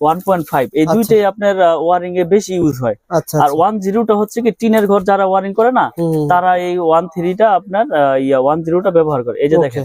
1.5 এই আচ্ছা। দুইটাই আপনার ওয়ারিং এ বেশি ইউজ হয়। আচ্ছা, আর আচ্ছা। 10টা হচ্ছে কি টিনের ঘর যারা ওয়ারিং করে না তারা এই 13টা আপনার ইয়া 10টা ব্যবহার করে। এই যে দেখেন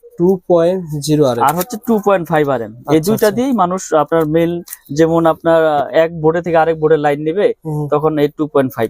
আর আর হচ্ছে two point five R M এই আচ্ছা, দুইটা আচ্ছা। দিয়েই মানুষ আপনার মেল যেমন আপনার এক বোর্ডে থেকে আরেক বোর্ডে লাইন নেবে তখন এই টু পয়েন্ট ফাইভ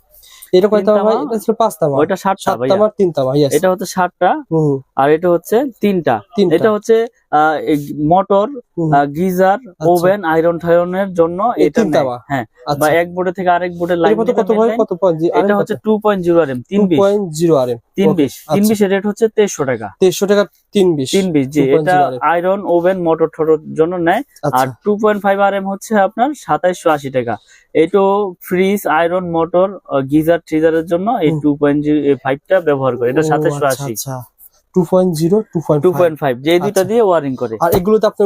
এটা কয় তামা এটা ছিল পাঁচ তামা ওইটা সাতটা সাত তিন তামা ইয়েস এটা হচ্ছে সাতটা। আর এটা হচ্ছে তিনটা। এটা হচ্ছে মোটর গিজার ওভেন আয়রন টায়রনের জন্য এটা হ্যাঁ আচ্ছা। বা এক বোর্ডে থেকে আরেক বোর্ডে লাইন কত কত এটা হচ্ছে two point zero R M তিন বিশ। তিন আচ্ছা। বিশের রেট হচ্ছে তেইশশো টাকা। তেইশশো টাকা তিন বিশ। তিন বিশ জি এটা আয়রন ওভেন মোটর ঠোটর জন্য নেয়। আচ্ছা। আর two point five R M হচ্ছে আপনার সাতাইশশো আশি টাকা। এইটো ফ্রিজ আয়রন মোটর গিজার ট্রিজারের জন্য এই টু পয়েন্ট ফাইভটা ব্যবহার করে। এটা সাতাইশশো আশি। Two point zero two point two point five যে দুইটা আচ্ছা। দিয়ে ওয়ারিং করে। আর এগুলোতে আপনি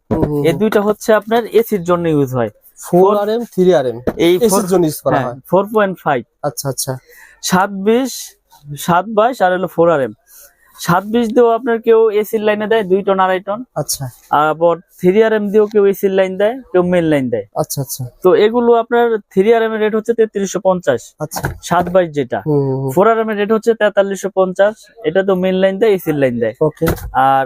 এই দুইটা হচ্ছে আপনার এসির জন্য ইউজ হয়। Four R M three R M এই এসির জন্য ইউজ করা হয় ফোর পয়েন্ট ফাইভ আচ্ছা আচ্ছা। সাত বিশ সাত বাইশ আর হলো ফোর আর এম সাত বিশ দিয়েও আপনার কেউ এসির লাইনে দেয় দুই টন আড়াই টন আচ্ছা। আবার থ্রি আর এম দিয়েও কেউ এসির লাইন দেয় কেউ মেন লাইন দেয়। আচ্ছা আচ্ছা। তো এগুলো আপনার থ্রি আর এম এর রেট হচ্ছে তেত্রিশশো পঞ্চাশ। আচ্ছা। সাত বাইশ যেটা। ফোর আর এম এর রেট হচ্ছে তেতাল্লিশশো পঞ্চাশ। এটা তো মেন লাইন দেয় এসির লাইন দেয়। ওকে আর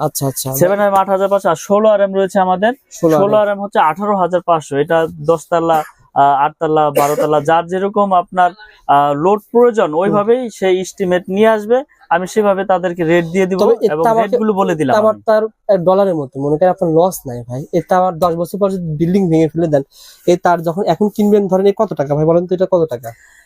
আচ্ছা আচ্ছা। সেভেন আর আট হাজার পাঁচশো আর ষোলো আর রয়েছে আমাদের। ষোলো ষোলো আর এম হচ্ছে আঠারো হাজার পাঁচশো। এটা দশতলা আটতলা বারোতলা যার যেরকম আপনার লোড প্রয়োজন ওইভাবেই সেই এস্টিমেট নিয়ে আসবে। আমি সেভাবে তাদেরকে রেট দিয়ে দিব এবং আমাকে- গুলো বলে দিলাম আমার আমি। তার ডলারের মতো। মনে করেন আপনার লস নাই ভাই। এটা আমার দশ বছর পর যদি বিল্ডিং ভেঙে ফেলে দেন এই তার যখন এখন কিনবেন ধরেন কত টাকা? ভাই বলেন তো এটা কত টাকা?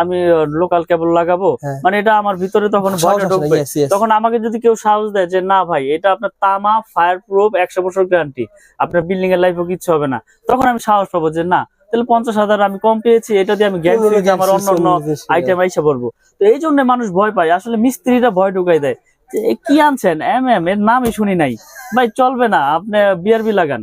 আমি লোকাল কেবল লাগাবো। হ্যাঁ। মানে এটা আমার ভিতরে তখন ভয়টা ঢুকবে. তখন আমাকে যদি কেউ সাহস দেয় যে না ভাই এটা আপনার তামা ফায়ার প্রুফ একশো বছর গ্যারান্টি আপনার বিল্ডিং এর লাইফও কিচ্ছু হবে না। তখন আমি সাহস পাবো যে না তাহলে পঞ্চাশ হাজার আমি কম পেয়েছি এটা দিয়ে আমি অন্য আমার অন্য অন্য আইটেম আইসা পড়ব। তো এই জন্য মানুষ ভয় পায়। আসলে ভয় ঢুকাই দেয়। কি আনছেন? এম এম এর নামই শুনি নাই। ভাই চলবে না আপনি বিআরবি লাগান।